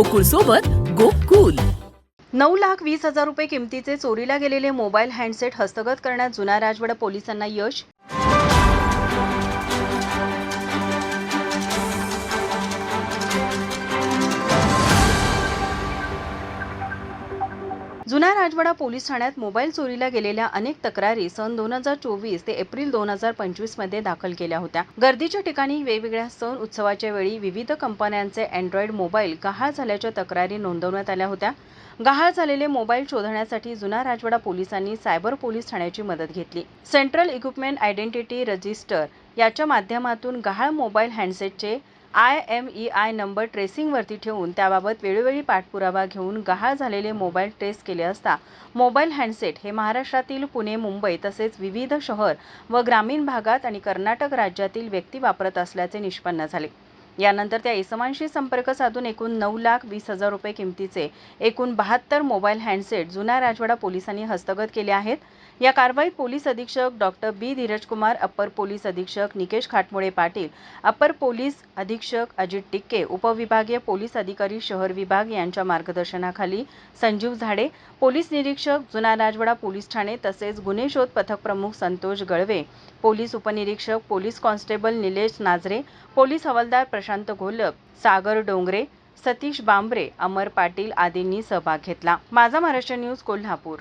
गोकुळ सोबत गोकुल. नऊ लाख वीस हजार रुपये किमतीचे चोरीला गेलेले मोबाईल हँडसेट हस्तगत करण्यात जुना राजवाडा पोलिसांना यश जुना राजवाडा पोलीस ठाण्यात मोबाईल चोरीला गेलेल्या अनेक तक्रारी सन दोन हजार चोवीस ते एप्रिल दोन हजार पंचवीसमध्ये दाखल केल्या होत्या. गर्दीच्या ठिकाणी वेगवेगळ्या सण उत्सवाच्या वेळी विविध कंपन्यांचे अँड्रॉइड मोबाईल गहाळ झाल्याच्या तक्रारी नोंदवण्यात आल्या होत्या. गहाळ झालेले मोबाईल शोधण्यासाठी जुना राजवाडा पोलिसांनी सायबर पोलीस ठाण्याची मदत घेतली. सेंट्रल इक्विपमेंट आयडेंटिटी रजिस्टर याच्या माध्यमातून गहाळ mobile हँडसेटचे I M E I number ट्रेसिंगवरती ठेवून त्याबाबत वेळोवेळी पाठपुरावा घेऊन गहाळ झालेले मोबाईल ट्रेस केले असता मोबाईल हँडसेट हे महाराष्ट्रातील पुणे मुंबई तसेच विविध शहर व ग्रामीण भागात आणि कर्नाटक राज्यातील व्यक्ती वापरत असल्याचे निष्पन्न झाले. यानंतर त्या इसमांशी संपर्क साधून एकूण नऊ लाख वीस हजार रुपये किमतीचे एकूण बहात्तर मोबाईल हँडसेट जुना राजवाडा पोलिसांनी हस्तगत केले आहेत. या कारवाईत पोलीस अधीक्षक doctor B Dheerajkumar upper police अधीक्षक निकेश खाटमुळे पाटील अप्पर पोलीस अधीक्षक अजित टिक्के उपविभागीय पोलीस अधिकारी शहर विभाग यांच्या मार्गदर्शनाखाली संजीव झाडे पोलीस निरीक्षक जुना राजवाडा पोलीस ठाणे तसेच गुन्हे शोध पथक प्रमुख संतोष गळवे पोलीस उपनिरीक्षक police constable Nilesh Nazare police हवालदार प्रशांत घोलप सागर डोंगरे सतीश बांबरे अमर पाटील आदींनी सहभाग घेतला. माझा महाराष्ट्र न्यूज कोल्हापूर.